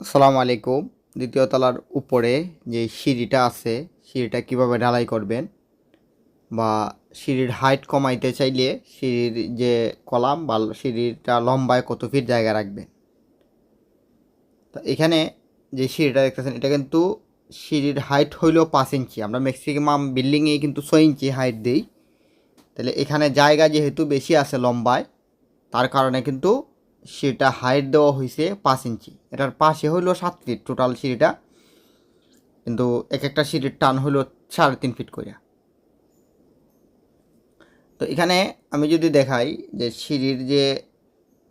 আসসালামু আলাইকুম। দ্বিতীয় তলার উপরে যে সিঁড়িটা আছে, সিঁড়িটা কীভাবে ঢালাই করবেন বা সিঁড়ির হাইট কমাইতে চাইলে সিঁড়ির যে কলাম বা সিঁড়িটা লম্বায় কত ফিট জায়গা রাখবেন? তো এখানে যে সিঁড়িটা দেখতেছেন, এটা কিন্তু সিঁড়ির হাইট হইল পাঁচ ইঞ্চি। আমরা ম্যাক্সিমাম বিল্ডিংয়ে কিন্তু ছয় ইঞ্চি হাইট দিই। তাহলে এখানে জায়গা যেহেতু বেশি আছে লম্বায়, তার কারণে কিন্তু সিঁড়িটা হাইট দেওয়া হয়েছে পাঁচ ইঞ্চি। এটার পাশে হইল সাত ফিট টোটাল সিঁড়িটা। কিন্তু এক একটা সিঁড়ির টান হইল সাড়ে তিন ফিট করে তো এখানে আমি যদি দেখাই যে সিঁড়ির যে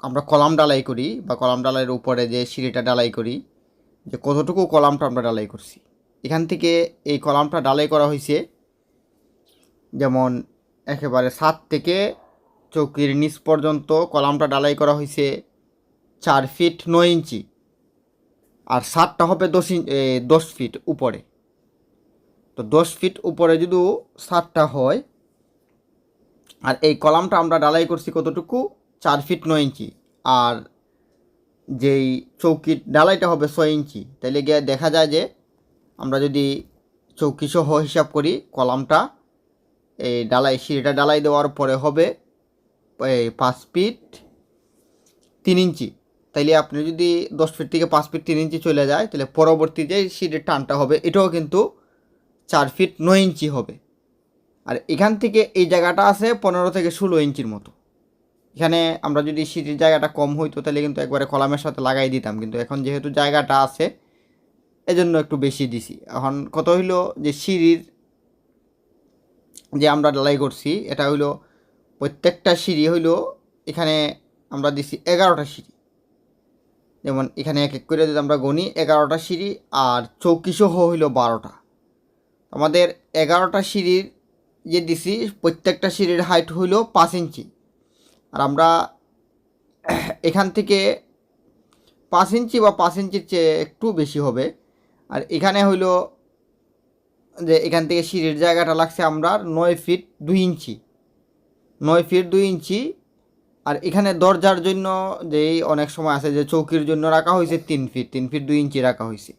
আমরা কলাম ডালাই করি বা কলাম ডালাইয়ের উপরে যে সিঁড়িটা ডালাই করি, যে কতটুকু কলামটা আমরা ডালাই করছি। এখান থেকে এই কলামটা ডালাই করা হয়েছে যেমন একেবারে সাত থেকে চৌকির নিচ পর্যন্ত কলামটা ডালাই করা হয়েছে চার ফিট নয় ইঞ্চি আর সাতটা হবে দশ ইঞ্চ দশ ফিট উপরে। তো দশ ফিট উপরে যদি সাতটা হয়, আর এই কলামটা আমরা ডালাই করছি কতটুকু? চার ফিট নয় ইঞ্চি। আর যেই চৌকির ডালাইটা হবে ছয় ইঞ্চি, তাইলে গিয়ে দেখা যায় যে আমরা যদি চৌকি সহ হিসাব করি, কলামটা, এই ডালাই, সিঁড়িটা ডালাই দেওয়ার পরে হবে পাঁচ ফিট তিন ইঞ্চি। তাইলে আপনি যদি দশ ফিট থেকে পাঁচ ফিট তিন ইঞ্চি চলে যায় তাহলে পরবর্তী যে সিটের টানটা হবে, এটাও কিন্তু চার ফিট নয় ইঞ্চি হবে। আর এখান থেকে এই জায়গাটা আছে পনেরো থেকে ষোলো ইঞ্চির মতো। এখানে আমরা যদি সিটির জায়গাটা কম হইতো তাহলে কিন্তু একবারে কলামের সাথে লাগাই দিতাম। কিন্তু এখন যেহেতু জায়গাটা আছে, এজন্য একটু বেশি দিছি। এখন কত হইল যে সিঁড়ির যে আমরা ডালাই করছি, এটা হইল প্রত্যেকটা সিঁড়ি হইল এখানে আমরা দিছি এগারোটা সিঁড়ি। যেমন এখানে এক এক করে যদি আমরা গণি এগারোটা সিঁড়ি আর চৌকিসহ হইল বারোটা। আমাদের এগারোটা সিঁড়ির যে দিছি, প্রত্যেকটা সিঁড়ির হাইট হইল পাঁচ ইঞ্চি। আর আমরা এখান থেকে পাঁচ ইঞ্চি বা পাঁচ ইঞ্চির চেয়ে একটু বেশি হবে। আর এখানে হইল যে এখান থেকে সিঁড়ির জায়গাটা লাগছে আমরা নয় ফিট দুই ইঞ্চি। নয় ফিট দুই ইঞ্চি। আর এখানে দরজার জন্য যেই অনেক সময় আছে যে চৌকির জন্য রাখা হয়েছে তিন ফিট তিন ফিট দুই ইঞ্চি রাখা হয়েছে।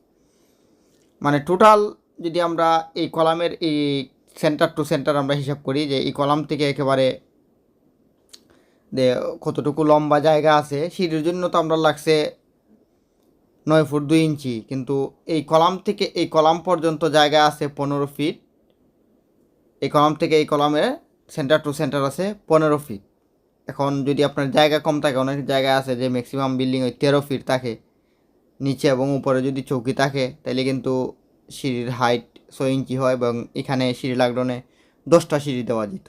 মানে টোটাল যদি আমরা এই কলামের এই সেন্টার টু সেন্টার আমরা হিসাব করি যে এই কলাম থেকে একেবারে যে কতটুকু লম্বা জায়গা আছে, সিঁড়ির জন্য তো আমরা লাগছে নয় ফুট দুই ইঞ্চি। কিন্তু এই কলাম থেকে এই কলাম পর্যন্ত জায়গা আছে পনেরো ফিট। এই কলাম থেকে এই কলামে সেন্টার টু সেন্টার আছে, পনেরো ফিট এখন যদি আপনার জায়গা কম থাকে, অনেক জায়গা আছে যে ম্যাক্সিমাম বিল্ডিং ওই তেরো ফিট থাকে, নিচে এবং উপরে যদি চৌকি থাকে তাহলে কিন্তু সিঁড়ির হাইট ছয় ইঞ্চি হয় এবং এখানে সিঁড়ি লাগডনে দশটা সিঁড়ি দেওয়া যেত।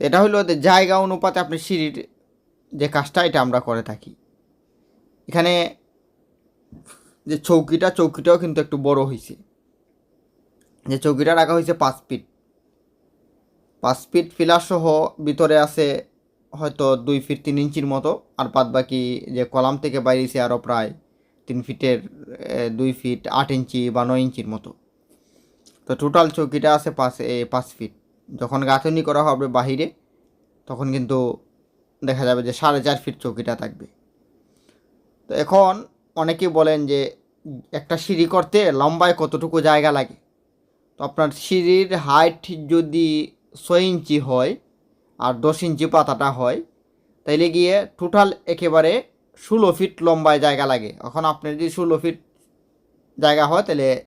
এটা হলো যে জায়গা অনুপাতে আপনি সিঁড়ির যে কাজটা, এটা আমরা করে থাকি। এখানে যে চৌকিটা, চৌকিটাও কিন্তু একটু বড় হয়েছে যে চৌকিটা রাখা হয়েছে পাঁচ ফিট পাঁচ ফিট ফিলার সহ ভিতরে আছে হয়তো দুই ফিট তিন ইঞ্চির মতো, আর বাদ বাকি যে কলাম থেকে বাইরেছে আরও প্রায় তিন ফিটের দুই ফিট আট ইঞ্চি বা নয় ইঞ্চির মতো। তো টোটাল চৌকিটা আছে পাঁচ পাঁচ ফিট। যখন গাঁথনি করা হবে বাহিরে, তখন কিন্তু দেখা যাবে যে সাড়ে চার ফিট চৌকিটা থাকবে। তো এখন অনেকেই বলেন যে একটা সিঁড়ি করতে লম্বায় কতটুকু জায়গা লাগে? তো আপনার সিঁড়ির হাইট যদি ছয় ইঞ্চি হয় আর দশ ইঞ্চি পাতাটা হয়। তাইলে গিয়ে টোটাল একেবারে ষোলো ফিট লম্বায় জায়গা লাগে। এখন আপনার যদি ষোলো ফিট জায়গা হয় তাহলে